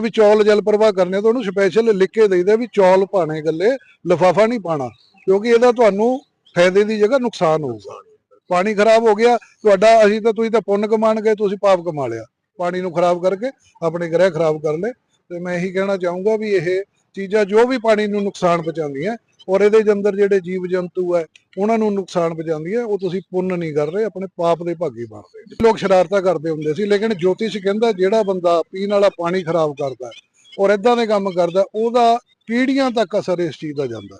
ਵੀ ਚੌਲ ਜਲ ਪ੍ਰਵਾਹ ਕਰਨੇ ਤਾਂ ਉਹਨੂੰ ਸਪੈਸ਼ਲ ਲਿਖ ਕੇ ਦੇਈਦਾ ਵੀ ਚੌਲ ਪਾਣੇ ਗੱਲੇ ਲਫਾਫਾ ਨਹੀਂ ਪਾਣਾ, ਕਿਉਂਕਿ ਇਹਦਾ ਤੁਹਾਨੂੰ ਫਾਇਦੇ ਦੀ ਜਗ੍ਹਾ ਨੁਕਸਾਨ ਹੋਊਗਾ। ਪਾਣੀ ਖਰਾਬ ਹੋ ਗਿਆ, ਤੁਹਾਡਾ ਅਸੀਂ ਤਾਂ ਤੁਸੀਂ ਤਾਂ ਪੁੰਨ ਕਮਾਣ ਗਏ, ਤੁਸੀਂ ਪਾਪ ਕਮਾ ਲਿਆ। ਪਾਣੀ ਨੂੰ ਖਰਾਬ ਕਰਕੇ ਆਪਣੇ ਗ੍ਰਹਿ ਖਰਾਬ ਕਰ ਲਏ। ਤੇ ਮੈਂ ਇਹੀ ਕਹਿਣਾ ਚਾਹੂੰਗਾ ਵੀ ਇਹ ਚੀਜ਼ਾਂ ਜੋ ਵੀ ਪਾਣੀ ਨੂੰ ਨੁਕਸਾਨ ਪਹੁੰਚਾਉਂਦੀਆਂ ਔਰ ਇਹਦੇ ਅੰਦਰ ਜਿਹੜੇ ਜੀਵ ਜੰਤੂ ਹੈ, ਉਹਨਾਂ ਨੂੰ ਨੁਕਸਾਨ ਪਹੁੰਚਾਉਂਦੀ ਹੈ, ਉਹ ਤੁਸੀਂ ਪੁੰਨ ਨਹੀਂ ਕਰ ਰਹੇ, ਆਪਣੇ ਪਾਪ ਦੇ ਭਾਗੀ ਬਣ ਰਹੇ ਲੋਕ ਸ਼ਰਾਰਤਾਂ ਕਰਦੇ ਹੁੰਦੇ ਸੀ, ਲੇਕਿਨ ਜੋਤਿਸ਼ ਕਹਿੰਦਾ ਜਿਹੜਾ ਬੰਦਾ ਪੀਣ ਵਾਲਾ ਪਾਣੀ ਖਰਾਬ ਕਰਦਾ ਔਰ ਇਦਾਂ ਦੇ ਕੰਮ ਕਰਦਾ ਉਹਦਾ ਪੀੜ੍ਹੀਆਂ ਤੱਕ ਅਸਰ ਇਸ ਚੀਜ਼ ਦਾ ਜਾਂਦਾ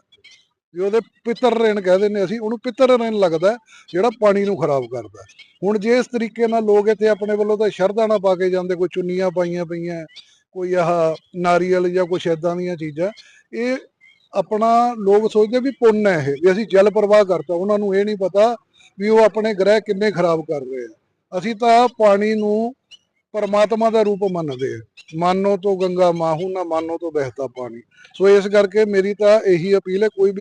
ਵੀ ਉਹਦੇ ਪਿੱਤਰ ਰਣ ਕਹਿ ਦਿੰਦੇ ਅਸੀਂ, ਉਹਨੂੰ ਪਿੱਤਰ ਰਣ ਲੱਗਦਾ ਜਿਹੜਾ ਪਾਣੀ ਨੂੰ ਖਰਾਬ ਕਰਦਾ ਹੁਣ ਜੇ ਇਸ ਤਰੀਕੇ ਨਾਲ ਲੋਕ ਇੱਥੇ ਆਪਣੇ ਵੱਲੋਂ ਤਾਂ ਸ਼ਰਧਾ ਨਾਲ ਪਾ ਕੇ ਜਾਂਦੇ, ਕੋਈ ਚੁੰਨੀਆਂ ਪਾਈਆਂ ਪਈਆਂ, ਕੋਈ ਆਹ ਨਾਰੀਅਲ ਜਾਂ ਕੁਛ ਏਦਾਂ ਦੀਆਂ ਚੀਜ਼ਾਂ, ਇਹ ਆਪਣਾ ਲੋਕ ਸੋਚਦੇ ਵੀ ਪੁੰਨ ਹੈ ਇਹ, ਵੀ ਅਸੀਂ ਜਲ ਪ੍ਰਵਾਹ ਕਰਤਾ, ਉਹਨਾਂ ਨੂੰ ਇਹ ਨਹੀਂ ਪਤਾ ਵੀ ਉਹ ਆਪਣੇ ਗ੍ਰਹਿ ਕਿੰਨੇ ਖਰਾਬ ਕਰ ਰਹੇ ਆ। ਅਸੀਂ ਤਾਂ ਪਾਣੀ ਨੂੰ ਪਰਮਾਤਮਾ ਦਾ ਰੂਪ ਮੰਨਦੇ ਆ। ਮਾਨੋ ਤੋਂ ਗੰਗਾ ਮਾਹੂ, ਨਾ ਮਾਨੋ ਤੋਂ ਬਹਿਤਾ ਪਾਣੀ। ਸੋ ਇਸ ਕਰਕੇ ਮੇਰੀ ਤਾਂ ਇਹੀ ਅਪੀਲ ਹੈ, ਕੋਈ ਵੀ